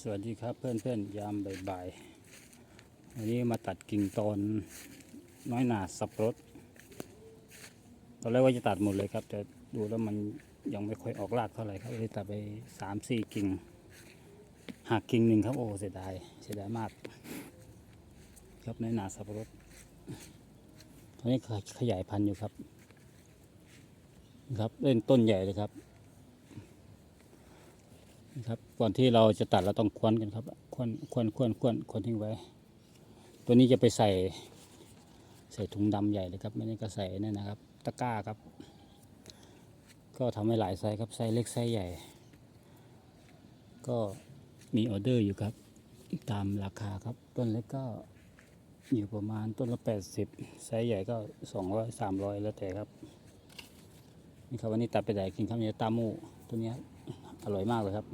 สวัสดีครับเพื่อนเพื่อนๆยามบ่ายๆวันนี้มาตัดกิ่งตอนน้อยหนาสับปะรดตอนแรกว่าจะตัดหมดเลยครับ แต่ดูแล้วมันยังไม่ค่อยออกรากเท่าไหร่ครับเลยตัดไปสามสี่กิ่งหักกิ่งหนึ่งครับโอ้เสียดายเสียดายมาก ครับน้อยหนาสับปะรดตอนนี้ขยายพันธุ์อยู่ครับ ครับเล่นต้นใหญ่เลยครับ นะครับ ก่อนที่เราจะตัดเราต้องควนกันครับ ควนควนควนควนควนทิ้งไว้ ตัวนี้จะไปใส่ ใส่ถุงดำใหญ่เลยครับ ไม่ได้ก็ใส่นั่นนะครับ ตะกร้าครับ ก็ทำให้หลายไซส์ครับ ไซส์เล็กไซส์ใหญ่ ก็มีออเดอร์อยู่ครับ ตามราคาครับ ต้นเล็กก็อยู่ประมาณต้นละ 80 ไซส์ใหญ่ก็ 200 300 แล้วแต่ครับ นี่ครับวันนี้ตัดไปไหนกินข้าวเนี่ยตามูตัวเนี้ย อร่อยมากเลยครับ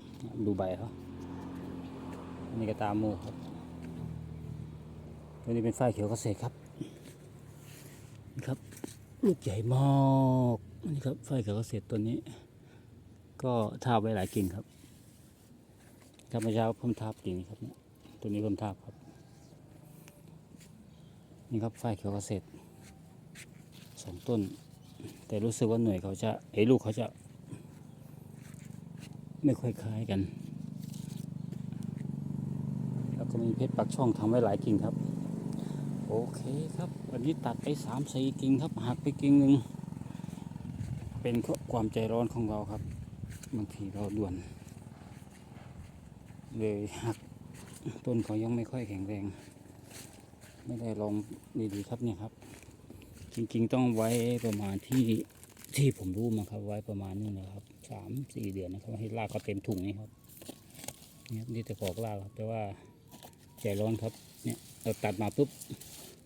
ดูใบเขาอันนี้ก็ตามมูครับตัวนี้เป็นฝ้ายเขียวเกษตรครับนี่ครับลูกใหญ่มากนี่ครับฝ้ายเขียวเกษตรตัวนี้ ก็ทาบไว้หลายกิ่งครับครับเมื่อเช้าเพิ่มทาบกิ่งครับเนี่ยตัวนี้เพิ่มทาบครับ นี่ครับฝ้ายเขียวเกษตรสองต้น แต่รู้สึกว่าหน่วยเขาจะไอ้ลูกเขาจะ ไม่ค่อยคล้ายกัน แล้วก็มีเพชรปักช่องทำไว้หลายกิ่งครับ โอเคครับ วันนี้ตัดไปสามสี่กิ่งครับหักไปกิ่งหนึ่งเป็นเพราะความใจร้อนของเราครับบางทีเราด่วน เลยหักต้นเขายังไม่ค่อยแข็งแรง ไม่ได้ลองดีๆครับเนี่ยครับ จริงๆต้องไว้ประมาณที่ ที่ผมรู้มาครับไว้ประมาณนี้นะครับสามสี่เดือนนะครับ ให้รากเขาเต็มถุงนี่ครับเนี่ยนี่แต่ขอกรากครับแต่ว่าใจร้อนครับ เนี่ยเราตัดมาปุ๊บ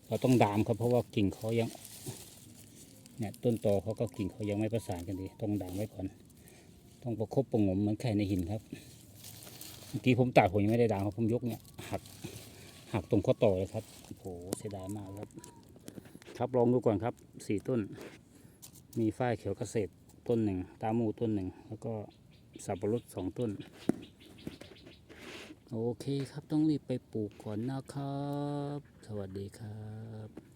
เราต้องดามครับ เพราะว่ากิ่งเขายัง เนี่ยต้นตอเขาก็กิ่งเขายังไม่ประสานกันดี ต้องดามไว้ก่อน ต้องประคบประงมเหมือนไข่ในหินครับเมื่อกี้ผมตัดผมยังไม่ได้ดามครับผมยกเนี่ยหักหักตรงข้อต่อเลยครับโอ้โหเสียดายมากครับ ครับลองดูก่อนครับสี่ต้น มีฝ้ายเขียวเกษตรต้นหนึ่ง ตามูต้นหนึ่ง แล้วก็สับปะรดสองต้น โอเคครับต้องรีบไปปลูกก่อนนะครับ สวัสดีครับ